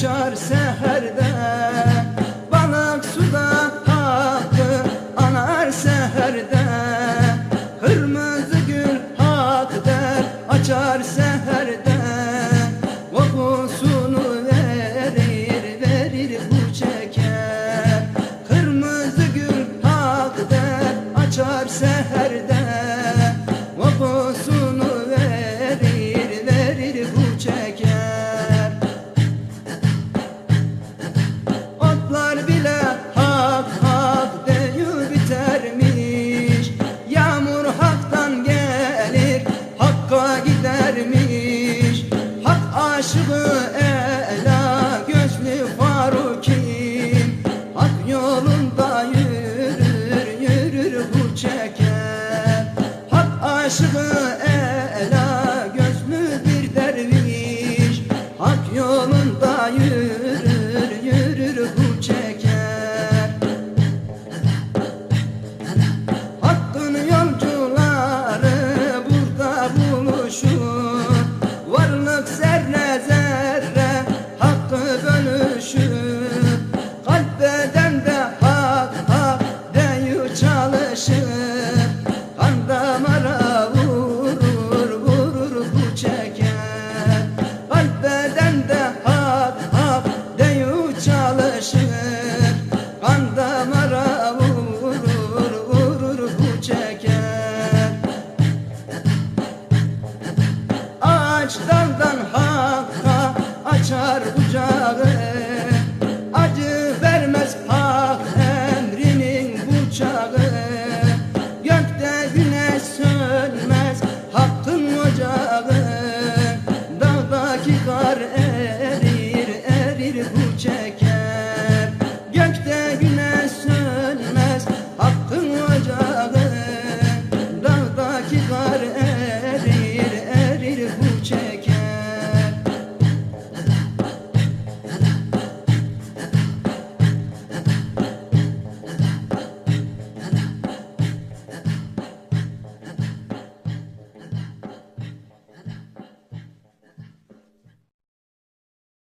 uçar seherde. Balık suda hakkı anar seherde. Kırmızı gül hak der açar seherde. Kokusunu verir verir bu çeker. Kırmızı gül hak der açar seherde. sugar. Saçlardan hakka açar kucağı